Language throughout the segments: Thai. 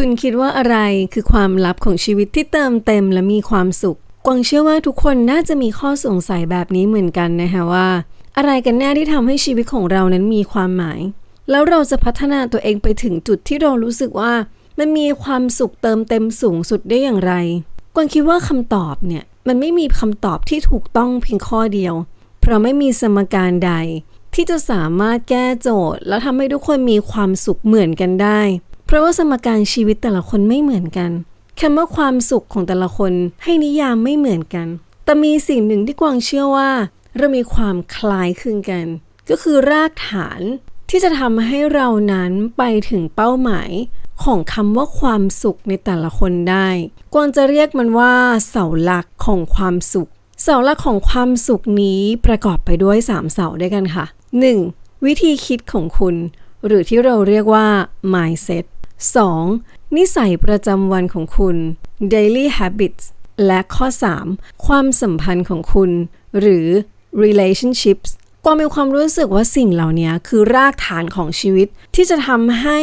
คุณคิดว่าอะไรคือความลับของชีวิตที่เติมเต็มและมีความสุข กวางเชื่อว่าทุกคนน่าจะมีข้อสงสัยแบบนี้เหมือนกันนะคะว่า อะไรกันแน่ที่ทำให้ชีวิตของเรานั้นมีความหมาย แล้วเราจะพัฒนาตัวเองไปถึงจุดที่เรารู้สึกว่า มันมีความสุขเติมเต็มสูงสุดได้อย่างไร กวางคิดว่าคำตอบเนี่ยมันไม่มีคำตอบที่ถูกต้องเพียงข้อเดียว เพราะไม่มีสมการใด ที่จะสามารถแก้โจทย์ แล้วทำให้ทุกคนมีความสุขเหมือนกันได้ เพราะว่าสมการชีวิตแต่ละคนไม่เหมือนกันคำว่าความสุขของแต่ละคนให้นิยามไม่เหมือนกัน แต่มีสิ่งหนึ่งที่กวางเชื่อว่า เรามีความคล้ายคลึงกัน ก็คือรากฐานที่จะทำให้เรานั้นไปถึงเป้าหมายของคำว่าความสุขในแต่ละคนได้ กวางจะเรียกมันว่า เสาหลักของความสุข เสาหลักของความสุขนี้ประกอบไปด้วย 3 เสาด้วยกันค่ะ 1. วิธีคิดของคุณ หรือที่เราเรียกว่า mindset 2. นิสัยประจำวันของคุณ daily habits และข้อ 3. ความสัมพันธ์ของคุณ หรือ relationships กวางมีความรู้สึกว่าสิ่งเหล่านี้คือรากฐานของชีวิต ที่จะทำให้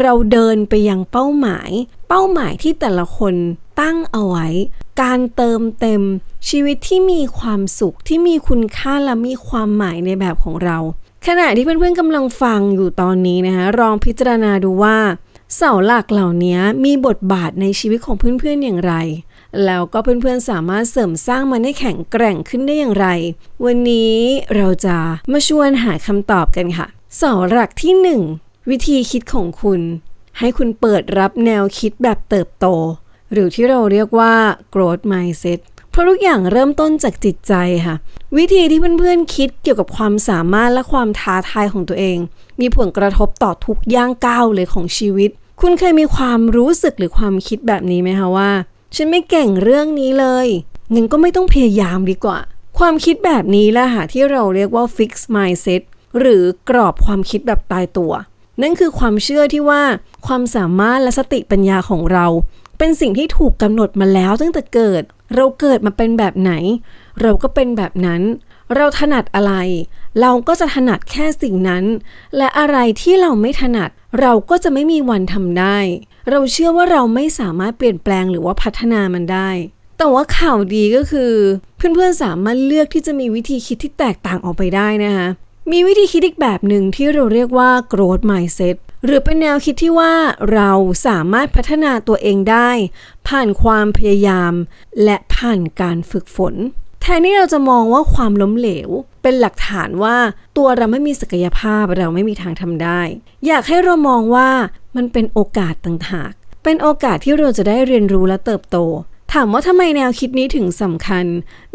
เราเดินไปยังเป้าหมาย เป้าหมายที่แต่ละคนตั้งเอาไว้ การเติมเต็ม ชีวิตที่มีความสุขที่มีคุณค่าและมีความหมายในแบบของเรา ขณะที่เพื่อนๆกำลังฟังอยู่ตอนนี้นะคะลองพิจารณาดูว่า เสาหลักเหล่านี้มีบทบาทในชีวิตของเพื่อนๆอย่างไร แล้วก็เพื่อนๆสามารถเสริมสร้างมันให้แข็งแกร่งขึ้นได้อย่างไร วันนี้เราจะมาชวนหาคำตอบกันค่ะ เสาหลักที่ 1 วิธีคิดของคุณ ให้คุณเปิดรับแนวคิดแบบเติบโต หรือที่เราเรียกว่า growth mindset ราะทุกอย่างเริ่มต้นจากจิตใจค่ะ วิธีที่เพื่อนๆคิดเกี่ยวกับความสามารถและความท้าทายของตัวเอง มีผลกระทบต่อทุกย่างก้าวเลยของชีวิต คุณเคยมีความรู้สึกหรือความคิดแบบนี้ไหมคะว่า ฉันไม่เก่งเรื่องนี้เลยงั้นก็ไม่ต้องพยายามดีกว่า ความคิดแบบนี้แหละค่ะที่เราเรียกว่า fix mindset หรือกรอบความคิดแบบตายตัว นั่นคือความเชื่อที่ว่า ความสามารถและสติปัญญาของเรา เป็นสิ่งที่ถูกกำหนดมาแล้วตั้งแต่เกิด เราเกิดมาเป็นแบบไหน เราก็เป็นแบบนั้น เราถนัดอะไร เราก็จะถนัดแค่สิ่งนั้น และอะไรที่เราไม่ถนัด เราก็จะไม่มีวันทำได้ เราเชื่อว่าเราไม่สามารถเปลี่ยนแปลงหรือว่าพัฒนามันได้แต่ว่าข่าวดีก็คือ เพื่อนๆสามารถเลือกที่จะมีวิธีคิดที่แตกต่างออกไปได้นะคะมีวิธีคิดอีกแบบหนึ่งที่เราเรียกว่า growth mindset หรือเป็นแนวคิดที่ว่าเราสามารถพัฒนาตัวเองได้ ผ่านความพยายาม และผ่านการฝึกฝน แทนที่เราจะมองว่าความล้มเหลว เป็นหลักฐานว่าตัวเราไม่มีศักยภาพเราไม่มีทางทำได้ อยากให้เรามองว่ามันเป็นโอกาสต่างหากเป็นโอกาสที่เราจะได้เรียนรู้และเติบโต ถามว่าทำไมแนวคิดนี้ถึงสำคัญ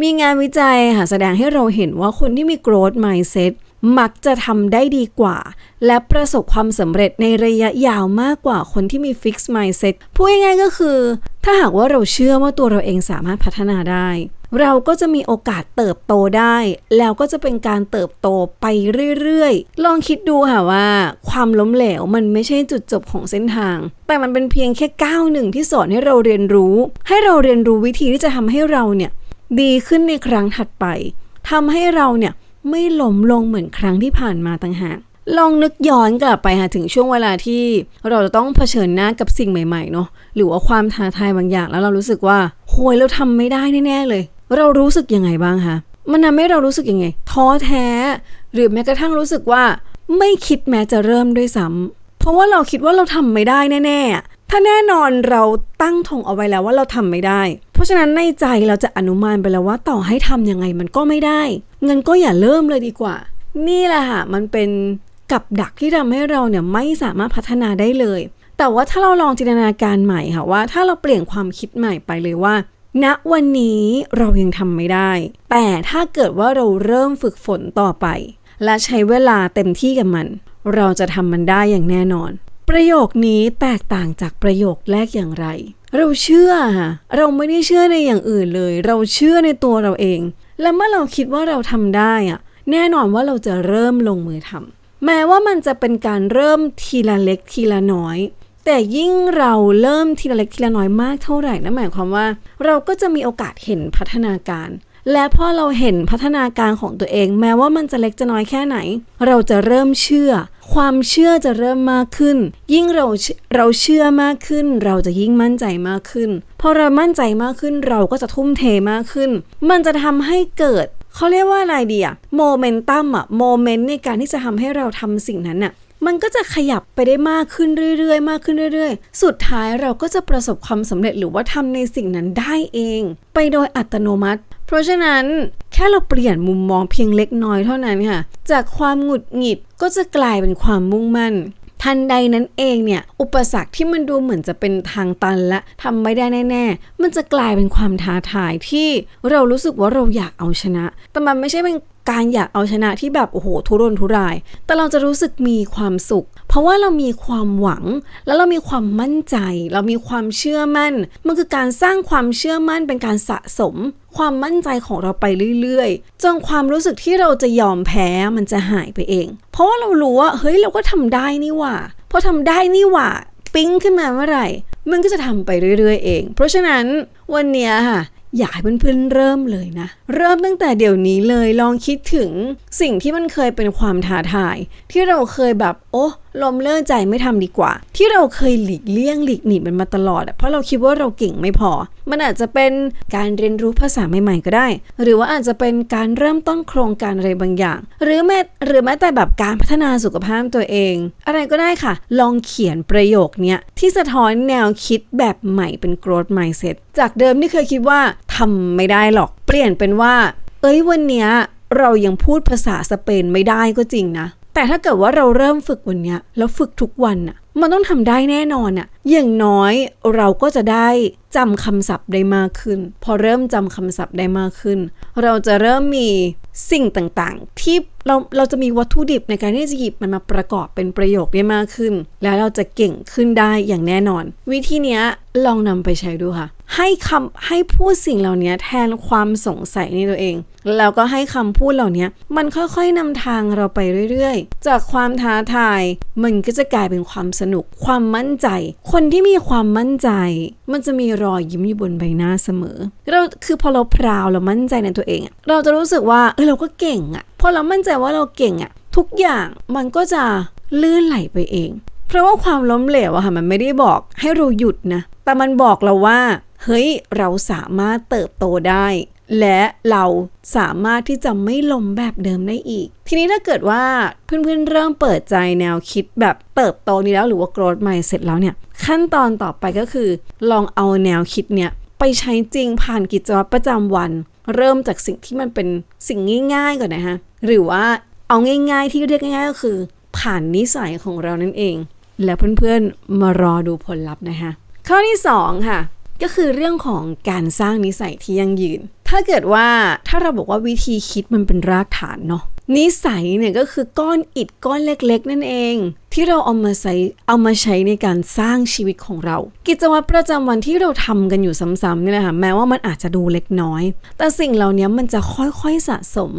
มีงานวิจัยค่ะแสดงให้เราเห็นว่าคนที่มี growth mindset มักจะทำได้ดีกว่า และประสบความสำเร็จในระยะยาวมากกว่าคนที่มี fixed mindset พูดง่ายๆก็คือ ถ้าหากว่าเราเชื่อว่าตัวเราเองสามารถพัฒนาได้ เราก็จะมีโอกาสเติบโตได้ แล้วก็จะเป็นการเติบโตไปเรื่อยๆ ลองคิดดูค่ะว่า ความล้มเหลวมันไม่ใช่จุดจบของเส้นทาง แต่มันเป็นเพียงแค่ก้าวหนึ่งที่สอนให้เราเรียนรู้ ให้เราเรียนรู้วิธีที่จะทำให้เราเนี่ยดีขึ้นในครั้งถัดไปทำให้เราเนี่ย ไม่ล้มลงเหมือนครั้งที่ผ่านมาต่างหากลองนึกย้อนกลับไปค่ะถึงช่วงเวลาที่เราจะต้องเผชิญหน้ากับสิ่งใหม่ๆเนาะหรือว่าความท้าทายบางอย่างแล้วเรารู้สึกว่าโหยเราทำไม่ได้แน่ๆเลย เรารู้สึกยังไงบ้างคะมันทำให้เรารู้สึกยังไง ท้อแท้ หรือแม้กระทั่งรู้สึกว่าไม่คิดแม้จะเริ่มด้วยซ้ำเพราะว่าเราคิดว่าเราทำไม่ได้แน่ๆถ้าแน่นอนเราตั้งธงเอาไว้แล้วว่าเราทำไม่ได้ ราะฉะนั้นในใจเราจะอนุมานไปแล้วว่าต่อให้ทำยังไงมันก็ไม่ได้เงินก็อย่าเริ่มเลยดีกว่า นี่แหละค่ะมันเป็นกับดักที่ทำให้เราเนี่ยไม่สามารถพัฒนาได้เลย แต่ว่าถ้าเราลองจินตนาการใหม่ค่ะว่า ถ้าเราเปลี่ยนความคิดใหม่ไปเลยว่าณวันนี้เรายังทำไม่ได้ แต่ถ้าเกิดว่าเราเริ่มฝึกฝนต่อไป และใช้เวลาเต็มที่กับมัน เราจะทำมันได้อย่างแน่นอน ประโยคนี้แตกต่างจากประโยคแรกอย่างไร เราเชื่อค่ะเราไม่ได้เชื่อในอย่างอื่นเลย เราเชื่อในตัวเราเอง และเมื่อเราคิดว่าเราทำได้อะแน่นอนว่าเราจะเริ่มลงมือทำแม้ว่ามันจะเป็นการเริ่มทีละเล็กทีละน้อย แต่ยิ่งเราเริ่มทีละเล็กทีละน้อยมากเท่าไหร่นั่นหมายความว่า เราก็จะมีโอกาสเห็นพัฒนาการ และพอเราเห็นพัฒนาการของตัวเอง แม้ว่ามันจะเล็กจะน้อยแค่ไหน เราจะเริ่มเชื่อ ความเชื่อจะเริ่มมากขึ้น ยิ่งเราเราเชื่อมากขึ้น เราจะยิ่งมั่นใจมากขึ้นพอเรามั่นใจมากขึ้นเราก็จะทุ่มเทมากขึ้น มันจะทำให้เกิดเขาเรียกว่าอะไรดีอะโมเมนตัมอะโมเมนต์ในการที่จะทำให้เราทำสิ่งนั้นอะมันก็จะขยับไปได้มากขึ้นเรื่อยๆ มากขึ้นเรื่อยๆ สุดท้ายเราก็จะประสบความสำเร็จหรือว่าทำในสิ่งนั้นได้เอง ไปโดยอัตโนมัติ เพราะฉะนั้นแค่เราเปลี่ยนมุมมองเพียงเล็กน้อยเท่านั้นค่ะ จากความหงุดหงิดก็จะกลายเป็นความมุ่งมั่น ทันใดนั้นเองเนี่ย อุปสรรคที่มันดูเหมือนจะเป็นทางตันและทำไม่ได้แน่ ๆ มันจะกลายเป็นความท้าทายที่เรารู้สึกว่าเราอยากเอาชนะ แต่มันไม่ใช่เป็น การอยากเอาชนะที่แบบโอ้โหทุรนทุราย แต่เราจะรู้สึกมีความสุข เพราะว่าเรามีความหวัง แล้วเรามีความมั่นใจ เรามีความเชื่อมั่น มันคือการสร้างความเชื่อมั่นเป็นการสะสม ความมั่นใจของเราไปเรื่อยๆ จนความรู้สึกที่เราจะยอมแพ้มันจะหายไปเอง เพราะว่าเรารู้ว่าเฮ้ยเราก็ทำได้นี่หว่าพอทำได้นี่หว่า ปิ๊งขึ้นมาเมื่อไหร่มันก็จะทำไปเรื่อยๆ เอง เพราะฉะนั้นวันนี้ค่ะ อยากให้เพื่อนๆเริ่มเลยนะ เริ่มตั้งแต่เดี๋ยวนี้เลยลองคิดถึงสิ่งที่มันเคยเป็นความท้าทาย ที่เราเคยแบบโอ้ ลมเลิกใจไม่ทำดีกว่า ที่เราเคยหลีกเลี่ยงหลีกหนีมันมาตลอดเพราะเราคิดว่าเราเก่งไม่พอ มันอาจจะเป็นการเรียนรู้ภาษาใหม่ๆก็ได้ หรือว่าอาจจะเป็นการเริ่มต้นโครงการอะไรบางอย่าง หรือแม้หรือแม้แต่แบบการพัฒนาสุขภาพตัวเอง อะไรก็ได้ค่ะ ลองเขียนประโยคเนี้ยที่สะท้อนแนวคิดแบบใหม่เป็น growth mindset จากเดิมที่เคยคิดว่าทำไม่ได้หรอก เปลี่ยนเป็นว่า เอ้ยวันเนี้ยเรายังพูดภาษาสเปนไม่ได้ก็จริงนะ แต่ถ้าเกิดว่าเราเริ่มฝึกวันนี้แล้วฝึกทุกวันน่ะ มันต้องทำได้แน่นอนอะอย่างน้อยเราก็จะได้จำคำศัพท์ได้มากขึ้น พอเริ่มจำคำศัพท์ได้มากขึ้น เราจะเริ่มมีสิ่งต่างๆ ที่เราเราจะมีวัตถุดิบในการที่จะหยิบมันมาประกอบเป็นประโยคได้มากขึ้น แล้วเราจะเก่งขึ้นได้อย่างแน่นอน วิธีนี้ลองนำไปใช้ดูค่ะ ให้คำให้พูดสิ่งเหล่านี้แทนความสงสัยในตัวเอง แล้วก็ให้คำพูดเหล่านี้มันค่อยๆนำทางเราไปเรื่อยๆ จากความท้าทายมันก็จะกลายเป็นความสนุก ความมั่นใจ คนที่มีความมั่นใจ มันจะมีรอยยิ้มอยู่บนใบหน้าเสมอ เราคือพอเราพราวเรามั่นใจในตัวเอง เราจะรู้สึกว่าเออเราก็เก่งอะพอเรามั่นใจว่าเราเก่งอะทุกอย่างมันก็จะลื่นไหลไปเอง เพราะว่าความล้มเหลวอะค่ะมันไม่ได้บอกให้เราหยุดนะ แต่มันบอกเราว่า เฮ้ยเราสามารถเติบโตได้ และเราสามารถที่จะไม่ลมแบบเดิมได้อีก ทีนี้ถ้าเกิดว่าเพื่อนๆเริ่มเปิดใจแนวคิดแบบเติบโตนี้แล้วหรือว่า growth mindset แล้วเนี่ย ขั้นตอนต่อไปก็คือ ลองเอาแนวคิดเนี่ยไปใช้จริงผ่านกิจวัตรประจำวัน เริ่มจากสิ่งที่มันเป็นสิ่งง่าย ๆ ก่อนนะฮะหรือว่าเอาง่าย ๆ ที่เรียกง่ายๆก็คือ ผ่านนิสัยของเรานั่นเอง แล้วเพื่อนๆมารอดูผลลัพธ์นะคะข้อที่2ค่ะก็คือเรื่องของการสร้างนิสัยที่ยั่งยืน ถ้าเกิดว่าถ้าเราบอกว่าวิธีคิดมันเป็นรากฐานเนาะนิสัยเนี่ยก็คือก้อนอิฐก้อนเล็กๆ นั่นเอง ที่เราเอามาใช้เอามาใช้ในการสร้างชีวิตของเรา กิจวัตรประจำวันที่เราทำกันอยู่ซ้ำๆนี่แหละค่ะแม้ว่ามันอาจจะดูเล็กน้อย แต่สิ่งเหล่านี้มันจะค่อยๆสะสม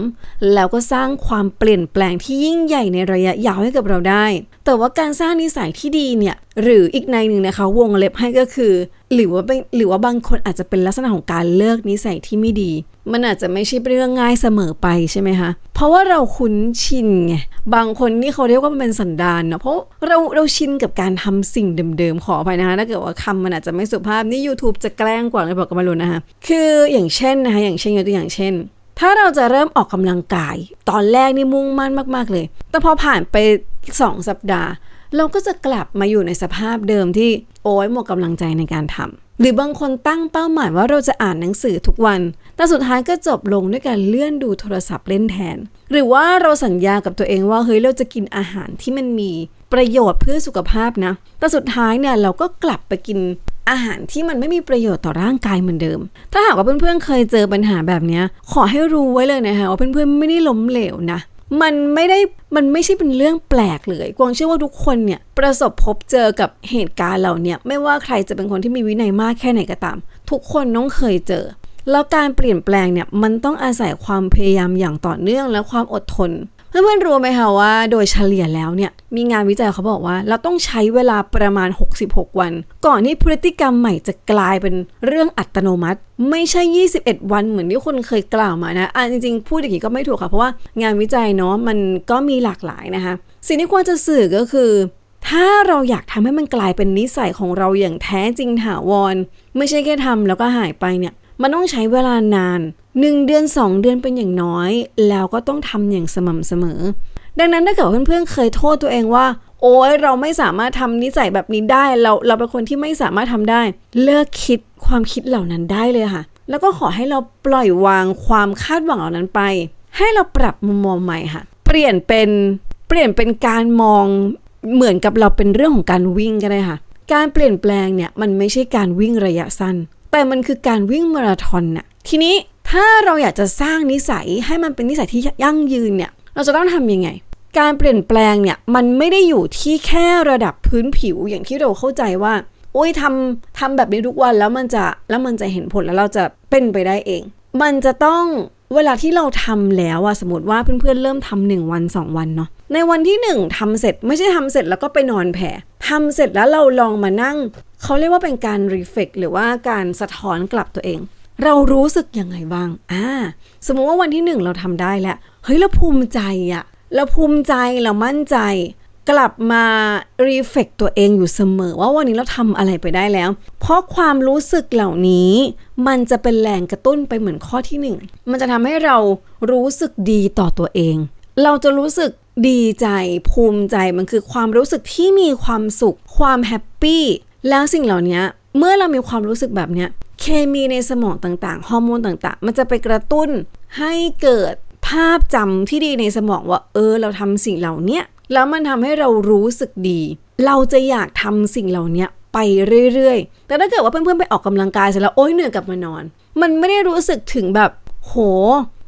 แล้วก็สร้างความเปลี่ยนแปลงที่ยิ่งใหญ่ในระยะยาวให้กับเราได้ แต่ว่าการสร้างนิสัยที่ดีเนี่ยหรืออีกในหนึ่งนะคะ วงเล็บให้ก็คือ หรือว่าเป็นหรือว่าบางคนอาจจะเป็นลักษณะของการเลิกนิสัยที่ไม่ดี มันอาจจะไม่ใช่เรื่องง่ายเสมอไปใช่ไหมคะ ราะว่าเราคุ้นชินไงบางคนนี่เขาเรียกว่ามันเป็นสันดานเนาะเพราะเราเราชินกับการทำสิ่งเดิมๆขออภัยนะคะถ้าเกิดว่าคำมันอาจจะไม่สุภาพนี่ YouTube จะแกล้งกว่าเลยบอกกันมาลุ้นะคะคืออย่างเช่นนะคะอย่างเช่นยกตัวอย่างเช่น ถ้าเราจะเริ่มออกกำลังกาย ตอนแรกนี่มุ่งมั่นมากๆเลย แต่พอผ่านไป 2 สัปดาห์ เราก็จะกลับมาอยู่ในสภาพเดิมที่โอ้ยหมดกำลังใจในการทำ หรือบางคนตั้งเป้าหมายว่าเราจะอ่านหนังสือทุกวัน แต่สุดท้ายก็จบลงด้วยการเลื่อนดูโทรศัพท์เล่นแทน หรือว่าเราสัญญากับตัวเองว่าเฮ้ยเราจะกินอาหารที่มันมีประโยชน์เพื่อสุขภาพนะ แต่สุดท้ายเนี่ยเราก็กลับไปกินอาหารที่มันไม่มีประโยชน์ต่อร่างกายเหมือนเดิม ถ้าหากว่าเพื่อนๆเคยเจอปัญหาแบบนี้ขอให้รู้ไว้เลยนะคะว่าเพื่อนๆไม่ได้ล้มเหลวนะ มันไม่ได้มันไม่ใช่เป็นเรื่องแปลกเลยกวางเชื่อว่าทุกคนเนี่ยประสบพบเจอกับเหตุการณ์เหล่านี้ไม่ว่าใครจะเป็นคนที่มีวินัยมากแค่ไหนก็ตาม ทุกคนต้องเคยเจอ แล้วการเปลี่ยนแปลงเนี่ยมันต้องอาศัยความพยายามอย่างต่อเนื่องและความอดทน เพื่อนๆรู้ไหมคะว่าโดยเฉลี่ยแล้วเนี่ยมีงานวิจัยเขาบอกว่า เราต้องใช้เวลาประมาณ 66 วัน ก่อนที่พฤติกรรมใหม่จะกลายเป็นเรื่องอัตโนมัติ ไม่ใช่ 21 วันเหมือนที่คนเคยกล่าวมานะอะจริงๆ พูดอย่างนี้ก็ไม่ถูกค่ะ เพราะว่างานวิจัยเนาะมันก็มีหลากหลายนะคะ สิ่งที่ควรจะสื่อก็คือ ถ้าเราอยากทำให้มันกลายเป็นนิสัยของเราอย่างแท้จริงถาวร ไม่ใช่แค่ทำแล้วก็หายไปเนี่ยมันต้องใช้เวลานาน 1 เดือน 2 เดือนเป็นอย่างน้อย แล้วก็ต้องทำอย่างสม่ำเสมอ ดังนั้นถ้าเกิดเพื่อนๆเคยโทษตัวเองว่า โอ้ยเราไม่สามารถทำนิสัยแบบนี้ได้ เราเราเป็นคนที่ไม่สามารถทำได้ เลิกคิดความคิดเหล่านั้นได้เลยค่ะ แล้วก็ขอให้เราปล่อยวางความคาดหวังเหล่านั้นไป ให้เราปรับมุมมองใหม่ค่ะ เปลี่ยนเป็นเปลี่ยนเป็นการมองเหมือนกับเราเป็นเรื่องของการวิ่งก็ได้ค่ะ การเปลี่ยนแปลงเนี่ยมันไม่ใช่การวิ่งระยะสั้น แต่มันคือการวิ่งมาราธอนน่ะ ทีนี้ ถ้าเราอยากจะสร้างนิสัยให้มันเป็นนิสัยที่ยั่งยืนเนี่ย เราจะต้องทำยังไง การเปลี่ยนแปลงเนี่ยมันไม่ได้อยู่ที่แค่ระดับพื้นผิวอย่างที่เราเข้าใจว่าโอ้ยทำทำแบบนี้ทุกวันแล้วมันจะแล้วมันจะเห็นผลแล้วเราจะเป็นไปได้เอง มันจะต้องเวลาที่เราทำแล้วอะสมมติว่าเพื่อนๆเริ่มทำหนึ่งวันสองวันเนาะในวันที่หนึ่งทำเสร็จไม่ใช่ทำเสร็จแล้วก็ไปนอนแผ่ทำเสร็จแล้วเราลองมานั่ง เขาเรียกว่าเป็นการรีเฟกหรือว่าการสะท้อนกลับตัวเอง เรารู้สึกยังไงบ้าง อ่า สมมติว่าวันที่หนึ่งเราทำได้แล้ว เฮ้ยเราภูมิใจอะเราภูมิใจเรามั่นใจ กลับมารีเฟกตัวเองอยู่เสมอว่าวันนี้เราทำอะไรไปได้แล้ว เพราะความรู้สึกเหล่านี้ มันจะเป็นแรงกระตุ้นไปเหมือนข้อที่หนึ่งมันจะทำให้เรารู้สึกดีต่อตัวเอง เราจะรู้สึกดีใจภูมิใจมันคือความรู้สึกที่มีความสุข ความแฮปปี้แล้วสิ่งเหล่านี้ เมื่อเรามีความรู้สึกแบบเนี้ยเคมีในสมองต่างๆ ฮอร์โมนต่างๆ มันจะไปกระตุ้นให้เกิดภาพจำที่ดีในสมองว่า เออ เราทำสิ่งเหล่านี้แล้วมันทำให้เรารู้สึกดี เราจะอยากทำสิ่งเหล่านี้ไปเรื่อยๆ แต่ถ้าเกิดว่าเพื่อนๆไปออกกำลังกายเสร็จแล้วโอ๊ยเหนื่อยกลับมานอน มันไม่ได้รู้สึกถึงแบบ โห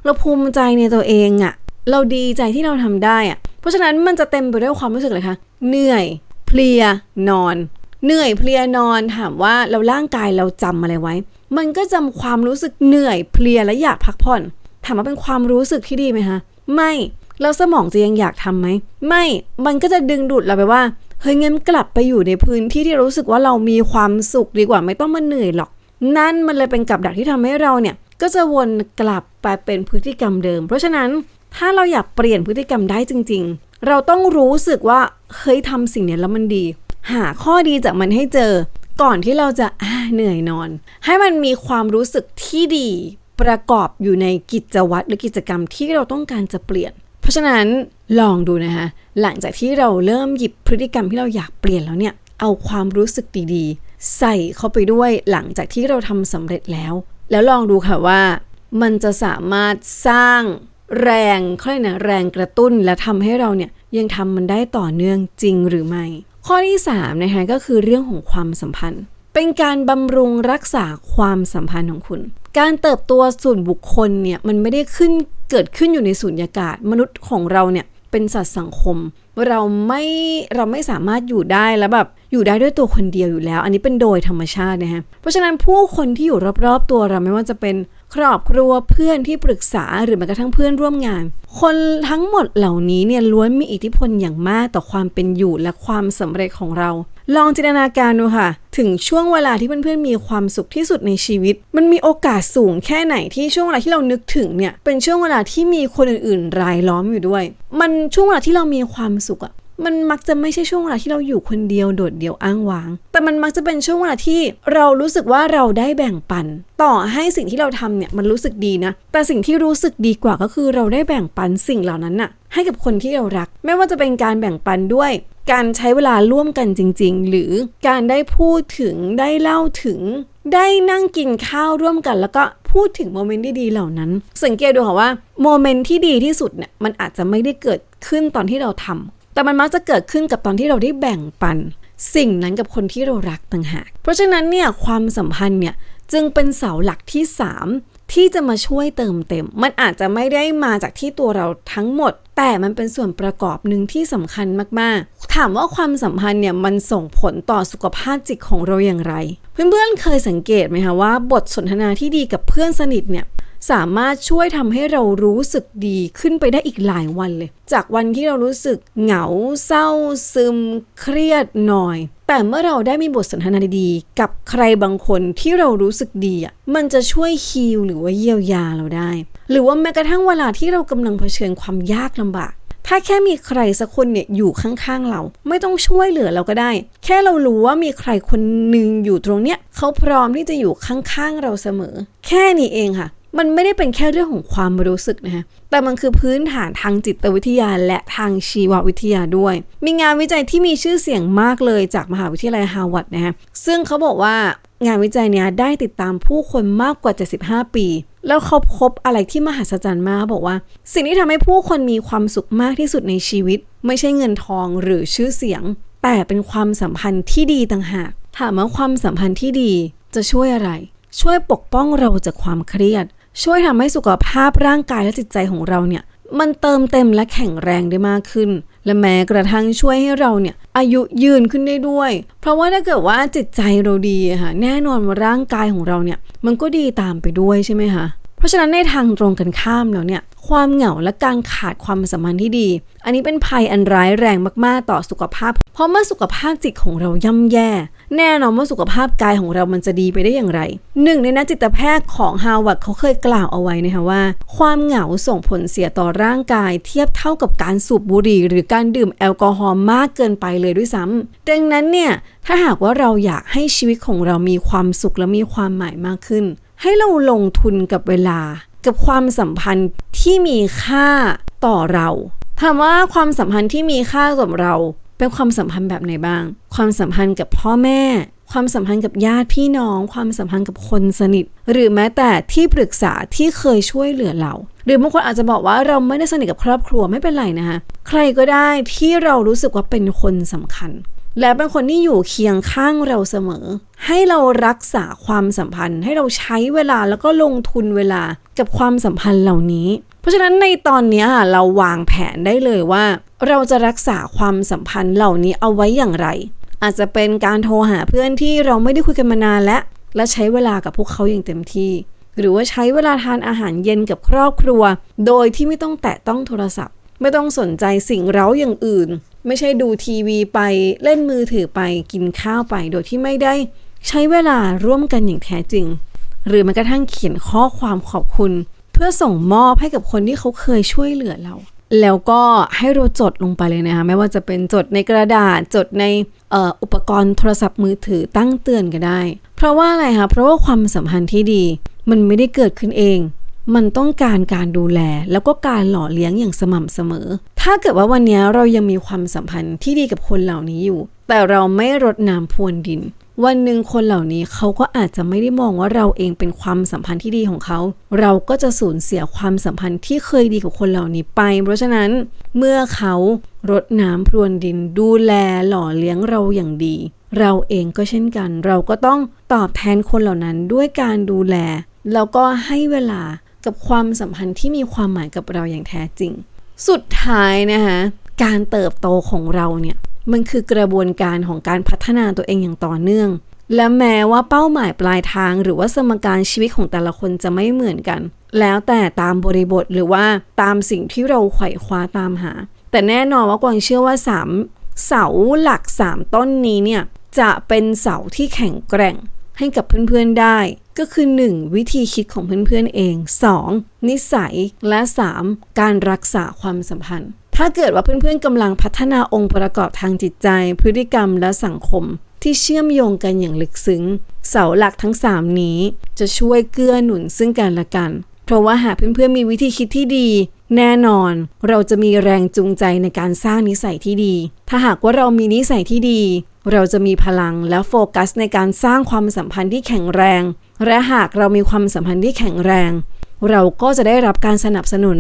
เราภูมิใจในตัวเองอะเราดีใจที่เราทำได้อะเพราะฉะนั้นมันจะเต็มไปด้วยความรู้สึกเลยค่ะเหนื่อย เพลีย นอน เหนื่อยเพลียนอนถามว่าเราร่างกายเราจำอะไรไว้ มันก็จำความรู้สึกเหนื่อยเพลียและอยากพักผ่อน ถามว่าเป็นความรู้สึกที่ดีไหมคะไม่แล้วสมองจะยังอยากทำไหมไม่ มันก็จะดึงดูดเราไปว่าเฮ้ยงั้นกลับไปอยู่ในพื้นที่ที่รู้สึกว่าเรามีความสุขดีกว่าไม่ต้องมาเหนื่อยหรอก นั่นมันเลยเป็นกับดักที่ทำให้เราเนี่ยก็จะวนกลับไปเป็นพฤติกรรมเดิม เพราะฉะนั้นถ้าเราอยากเปลี่ยนพฤติกรรมได้จริง ๆ เราต้องรู้สึกว่าเฮ้ยทำสิ่งนี้แล้วมันดี หาข้อดีจากมันให้เจอ ก่อนที่เราจะาเหนื่อยนอน ให้มันมีความรู้สึกที่ดีประกอบอยู่ในกิจวัตรหรือกิจกรรมที่เราต้องการจะเปลี่ยน เพราะฉะนั้นลองดูนะคะหลังจากที่เราเริ่มหยิบพฤติกรรมที่เราอยากเปลี่ยนแล้วเนี่ยเอาความรู้สึกดีๆ ใส่เข้าไปด้วยหลังจากที่เราทำสำเร็จแล้ว แล้วลองดูค่ะว่า มันจะสามารถสร้างแรงเค่อยนะแรงกระตุ้นและทำให้เราเนี่ยยังทำมันได้ต่อเนื่องจริงหรือไม่ ข้อที่3นะคะก็คือเรื่องของความสัมพันธ์ เป็นการบำรุงรักษาความสัมพันธ์ของคุณ การเติบโตส่วนบุคคลเนี่ยมันไม่ได้ขึ้นเกิดขึ้นอยู่ในสุญญากาศ มนุษย์ของเราเนี่ยเป็นสัตว์สังคม เราไม่เราไม่สามารถอยู่ได้แล้วแบบอยู่ได้ด้วยตัวคนเดียวอยู่แล้ว อันนี้เป็นโดยธรรมชาตินะฮะเพราะฉะนั้นผู้คนที่อยู่รอบๆตัวเราไม่ว่าจะเป็น ครอบครัวเพื่อนที่ปรึกษาหรือแม้กระทั่งเพื่อนร่วมงาน คนทั้งหมดเหล่านี้เนี่ยล้วนมีอิทธิพลอย่างมากต่อความเป็นอยู่และความสำเร็จของเรา ลองจินตนาการดูค่ะ ถึงช่วงเวลาที่เพื่อนๆมีความสุขที่สุดในชีวิต มันมีโอกาสสูงแค่ไหนที่ช่วงเวลาที่เรานึกถึงเนี่ยเป็นช่วงเวลาที่มีคนอื่นๆ รายล้อมอยู่ด้วย มันช่วงเวลาที่เรามีความสุขอะ มันมักจะไม่ใช่ช่วงเวลาที่เราอยู่คนเดียวโดดเดี่ยวอ้างว้าง แต่มันมักจะเป็นช่วงเวลาที่เรารู้สึกว่าเราได้แบ่งปัน ต่อให้สิ่งที่เราทำเนี่ยมันรู้สึกดีนะ แต่สิ่งที่รู้สึกดีกว่าก็คือเราได้แบ่งปันสิ่งเหล่านั้นน่ะให้กับคนที่เรารัก ไม่ว่าจะเป็นการแบ่งปันด้วย การใช้เวลาร่วมกันจริง ๆ หรือการได้พูดถึงได้เล่าถึง ได้นั่งกินข้าวร่วมกัน แล้วก็พูดถึงโมเมนต์ดีๆเหล่านั้น สังเกตดูค่ะว่าโมเมนต์ที่ดีที่สุดเนี่ยมันอาจจะไม่ได้เกิดขึ้นตอนที่เราทำ แต่มันมักจะเกิดขึ้นกับตอนที่เราได้แบ่งปัน สิ่งนั้นกับคนที่เรารักต่างหาก เพราะฉะนั้นเนี่ยความสัมพันธ์เนี่ยจึงเป็นเสาหลักที่ 3 ที่จะมาช่วยเติมเต็ม มันอาจจะไม่ได้มาจากที่ตัวเราทั้งหมด แต่มันเป็นส่วนประกอบหนึ่งที่สำคัญมากๆ ถามว่าความสัมพันธ์เนี่ยมันส่งผลต่อสุขภาพจิตของเราอย่างไร เพื่อนๆเคยสังเกตไหมคะว่า บทสนทนาที่ดีกับเพื่อนสนิทเนี่ย สามารถช่วยทำให้เรารู้สึกดีขึ้นไปได้อีกหลายวันเลย จากวันที่เรารู้สึกเหงาเศร้า ซึม เครียดหน่อย แต่เมื่อเราได้มีบทสนทนาดีๆ กับใครบางคนที่เรารู้สึกดีอะมันจะช่วยฮีลหรือว่าเยียวยาเราได้ หรือว่าแม้กระทั่งเวลาที่เรากำลังเผชิญความยากลำบากถ้าแค่มีใครสักคนเนี่ยอยู่ข้างๆเรา ไม่ต้องช่วยเหลือเราก็ได้ แค่เรารู้ว่ามีใครคนหนึ่งอยู่ตรงเนี้ยเขาพร้อมที่จะอยู่ข้างๆเราเสมอ แค่นี้เองค่ะ มันไม่ได้เป็นแค่เรื่องของความรู้สึกนะคะแต่มันคือพื้นฐานทางจิตวิทยาและทางชีววิทยาด้วย มีงานวิจัยที่มีชื่อเสียงมากเลยจากมหาวิทยาลัยฮาร์วาร์ดนะคะซึ่งเขาบอกว่างานวิจัยเนี้ยได้ติดตามผู้คนมากกว่า 75 ปี แล้วเขาพบอะไรที่มหัศจรรย์มากบอกว่า สิ่งที่ทำให้ผู้คนมีความสุขมากที่สุดในชีวิต ไม่ใช่เงินทองหรือชื่อเสียง แต่เป็นความสัมพันธ์ที่ดีต่างหากถามว่าความสัมพันธ์ที่ดีจะช่วยอะไร ช่วยปกป้องเราจากความเครียด ช่วยทำให้สุขภาพร่างกายและจิตใจของเราเนี่ยมันเติมเต็มและแข็งแรงได้มากขึ้น และแม้กระทั่งช่วยให้เราเนี่ยอายุยืนขึ้นได้ด้วย เพราะว่าถ้าเกิดว่าจิตใจเราดีค่ะแน่นอนว่าร่างกายของเราเนี่ยมันก็ดีตามไปด้วยใช่ไหมคะเพราะฉะนั้นในทางตรงกันข้ามแล้วเนี่ย ความเหงาและการขาดความสัมพันธ์ที่ดี อันนี้เป็นภัยอันร้ายแรงมากๆ ต่อสุขภาพ เพราะเมื่อสุขภาพจิตของเราย่ำแย่ แน่นอนว่าสุขภาพกายของเรามันจะดีไปได้อย่างไร หนึ่งในนักจิตแพทย์ของฮาวาดเขาเคยกล่าวเอาไว้นะคะว่า ความเหงาส่งผลเสียต่อร่างกาย เทียบเท่ากับการสูบบุหรี่ หรือการดื่มแอลกอฮอล์มากเกินไปเลยด้วยซ้ำดังนั้นเนี่ยถ้าหากว่าเราอยากให้ชีวิตของเรามีความสุขและมีความหมายมากขึ้น ให้เราลงทุนกับเวลา กับความสัมพันธ์ที่มีค่าต่อเราถามว่าความสัมพันธ์ที่มีค่ากับเรา เป็นความสัมพันธ์แบบไหนบ้าง ความสัมพันธ์กับพ่อแม่ ความสัมพันธ์กับญาติพี่น้อง ความสัมพันธ์กับคนสนิท หรือแม้แต่ที่ปรึกษาที่เคยช่วยเหลือเรา หรือบางคนอาจจะบอกว่าเราไม่ได้สนิทกับครอบครัวไม่เป็นไรนะคะใครก็ได้ที่เรารู้สึกว่าเป็นคนสำคัญ และเป็นคนที่อยู่เคียงข้างเราเสมอ ให้เรารักษาความสัมพันธ์ ให้เราใช้เวลาแล้วก็ลงทุนเวลากับความสัมพันธ์เหล่านี้ เพราะฉะนั้นในตอนนี้เราวางแผนได้เลยว่า เราจะรักษาความสัมพันธ์เหล่านี้เอาไว้อย่างไร อาจจะเป็นการโทรหาเพื่อนที่เราไม่ได้คุยกันมานานและและใช้เวลากับพวกเขาอย่างเต็มที่ หรือว่าใช้เวลาทานอาหารเย็นกับครอบครัว โดยที่ไม่ต้องแตะต้องโทรศัพท์ ไม่ต้องสนใจสิ่งเร้าอย่างอื่น ไม่ใช่ดูทีวีไปเล่นมือถือไปกินข้าวไป โดยที่ไม่ได้ใช้เวลาร่วมกันอย่างแท้จริง หรือแม้กระทั่งเขียนข้อความขอบคุณ เพื่อส่งมอบให้กับคนที่เขาเคยช่วยเหลือเรา แล้วก็ให้เราจดลงไปเลยนะคะไม่ว่าจะเป็นจดในกระดาษจดในออุปกรณ์โทรศัพท์มือถือตั้งเตือนก็ได้ เพราะว่าอะไรคะเพราะว่าความสัมพันธ์ที่ดี มันไม่ได้เกิดขึ้นเอง มันต้องการการดูแล แล้วก็การหล่อเลี้ยงอย่างสม่ำเสมอ ถ้าเกิดว่าวันนี้เรายังมีความสัมพันธ์ที่ดีกับคนเหล่านี้อยู่ แต่เราไม่รดน้ำพรวนดิน วันหนึ่งคนเหล่านี้เขาก็อาจจะไม่ได้มองว่าเราเองเป็นความสัมพันธ์ที่ดีของเขา เราก็จะสูญเสียความสัมพันธ์ที่เคยดีกับคนเหล่านี้ไป เพราะฉะนั้นเมื่อเขารดน้ำพรวนดิน ดูแลหล่อเลี้ยงเราอย่างดี เราเองก็เช่นกัน เราก็ต้องตอบแทนคนเหล่านั้นด้วยการดูแล แล้วก็ให้เวลา กับความสัมพันธ์ที่มีความหมายกับเราอย่างแท้จริง สุดท้ายนะคะการเติบโตของเราเนี่ยมันคือกระบวนการของการพัฒนาตัวเองอย่างต่อเนื่อง และแม้ว่าเป้าหมายปลายทาง หรือว่าสมการชีวิตของแต่ละคนจะไม่เหมือนกัน แล้วแต่ตามบริบทหรือว่าตามสิ่งที่เราไขว่คว้าตามหา แต่แน่นอนว่ากวางเชื่อว่า 3 เสาหลัก 3 ต้นนี้เนี่ยจะเป็นเสาที่แข็งแกร่งให้กับเพื่อนๆได้ ก็คือ 1. วิธีคิดของเพื่อนๆเอง 2. นิสัยและ 3. การรักษาความสัมพันธ์ ถ้าเกิดว่าเพื่อนๆกำลังพัฒนาองค์ประกอบทางจิตใจ พฤติกรรมและสังคม ที่เชื่อมโยงกันอย่างลึกซึ้ง เสาหลักทั้ง 3 นี้ จะช่วยเกื้อหนุนซึ่งกันและกัน เพราะว่าหากเพื่อนๆมีวิธีคิดที่ดีแน่นอนเราจะมีแรงจูงใจในการสร้างนิสัยที่ดี ถ้าหากว่าเรามีนิสัยที่ดี เราจะมีพลังและโฟกัสในการสร้างความสัมพันธ์ที่แข็งแรง และหากเรามีความสัมพันธ์ที่แข็งแรง เราก็จะได้รับการสนับสนุน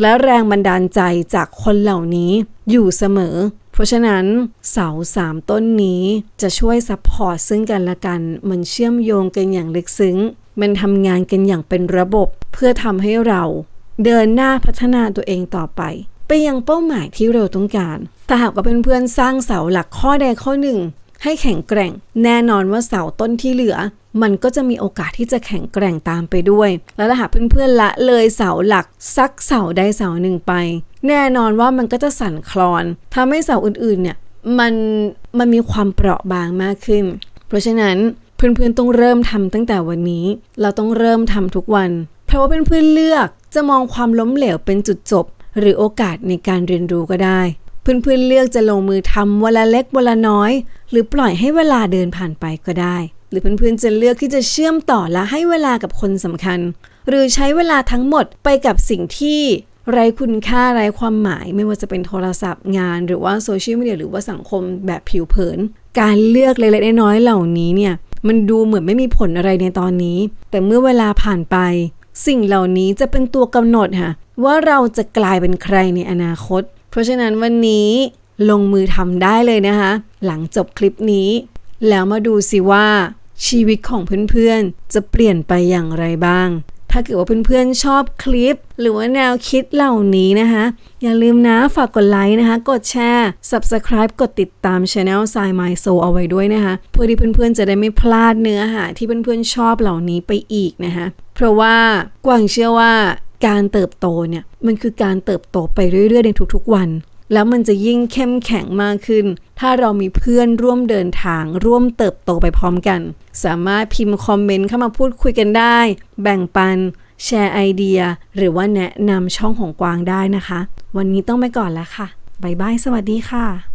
และแรงบันดาลใจจากคนเหล่านี้อยู่เสมอ เพราะฉะนั้นเสาสามต้นนี้จะช่วยซัพพอร์ตซึ่งกันและกัน มันเชื่อมโยงกันอย่างลึกซึ้ง มันทำงานกันอย่างเป็นระบบ เพื่อทำให้เราเดินหน้าพัฒนาตัวเองต่อไป ไปยังเป้าหมายที่เราต้องการถ้าหากว่าเพื่อนๆสร้างเสาหลักข้อใดข้อหนึ่ง ให้แข็งแกร่ง แน่นอนว่าเสาต้นที่เหลือ มันก็จะมีโอกาสที่จะแข็งแกร่งตามไปด้วย แล้วถ้าหากเพื่อนๆละเลยเสาหลักสักเสาใดเสาหนึ่งไป แน่นอนว่ามันก็จะสั่นคลอนทำให้เสาอื่นๆเนี่ยมันมันมีความเปราะบางมากขึ้น เพราะฉะนั้นเพื่อนๆต้องเริ่มทำตั้งแต่วันนี้ เราต้องเริ่มทำทุกวัน เพราะว่าเพื่อนๆเลือกจะมองความล้มเหลวเป็นจุดจบ หรือโอกาสในการเรียนรู้ก็ได้เพื่อนๆเลือกจะลงมือทำวันละเล็กวันละน้อย หรือปล่อยให้เวลาเดินผ่านไปก็ได้ หรือเพื่อนๆจะเลือกที่จะเชื่อมต่อและให้เวลากับคนสำคัญ หรือใช้เวลาทั้งหมดไปกับสิ่งที่ไร้คุณค่าไร้ความหมาย ไม่ว่าจะเป็นโทรศัพท์งาน หรือว่าโซเชียลมีเดียหรือว่าสังคมแบบผิวเผิน การเลือกเล็กๆน้อยๆเหล่านี้เนี่ยมันดูเหมือนไม่มีผลอะไรในตอนนี้ แต่เมื่อเวลาผ่านไป สิ่งเหล่านี้จะเป็นตัวกำหนดค่ะว่าเราจะกลายเป็นใครในอนาคต เพราะฉะนั้นวันนี้ลงมือทำได้เลยนะคะ หลังจบคลิปนี้ แล้วมาดูสิว่า ชีวิตของเพื่อนๆ จะเปลี่ยนไปอย่างไรบ้าง ถ้าเกิดว่าเพื่อนๆ ชอบคลิป หรือว่าแนวคิดเหล่านี้นะคะ อย่าลืมนะฝากกดไลค์นะคะ กดแชร์ subscribe กดติดตาม Channel s i My Soul เอาไว้ด้วยนะคะ เพื่อที่เพื่อนๆ จะได้ไม่พลาดเนื้อหาที่เพื่อนๆ ชอบเหล่านี้ไปอีกนะคะ เพราะว่ากวางเชื่อว่าการเติบโตเนี่ยมันคือการเติบโตไปเรื่อยๆในทุกๆวัน แล้วมันจะยิ่งเข้มแข็งมากขึ้น ถ้าเรามีเพื่อนร่วมเดินทาง ร่วมเติบโตไปพร้อมกัน สามารถพิมพ์คอมเมนต์เข้ามาพูดคุยกันได้ แบ่งปัน แชร์ไอเดีย หรือว่าแนะนำช่องของกวางได้นะคะ วันนี้ต้องไปก่อนแล้วค่ะ บ๊ายบาย สวัสดีค่ะ